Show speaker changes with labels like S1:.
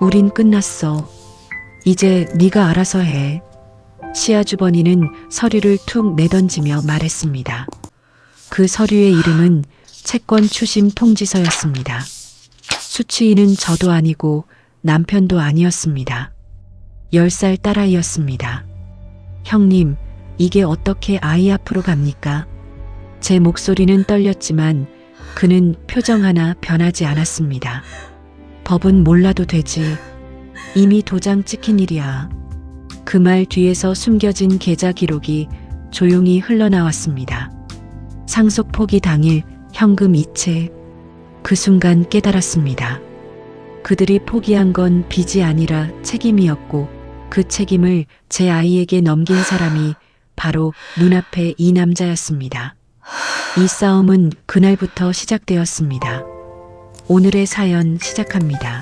S1: 우린 끝났어. 이제 네가 알아서 해. 시아주버니는 서류를 툭 내던지며 말했습니다. 그 서류의 이름은 채권 추심 통지서였습니다. 수취인은 저도 아니고 남편도 아니었습니다. 10살 딸아이였습니다. 형님, 이게 어떻게 아이 앞으로 갑니까? 제 목소리는 떨렸지만 그는 표정 하나 변하지 않았습니다. 법은 몰라도 되지. 이미 도장 찍힌 일이야. 그 말 뒤에서 숨겨진 계좌 기록이 조용히 흘러나왔습니다. 상속 포기 당일 현금 이체. 그 순간 깨달았습니다. 그들이 포기한 건 빚이 아니라 책임이었고 그 책임을 제 아이에게 넘긴 사람이 바로 눈앞에 이 남자였습니다. 이 싸움은 그날부터 시작되었습니다. 오늘의 사연 시작합니다.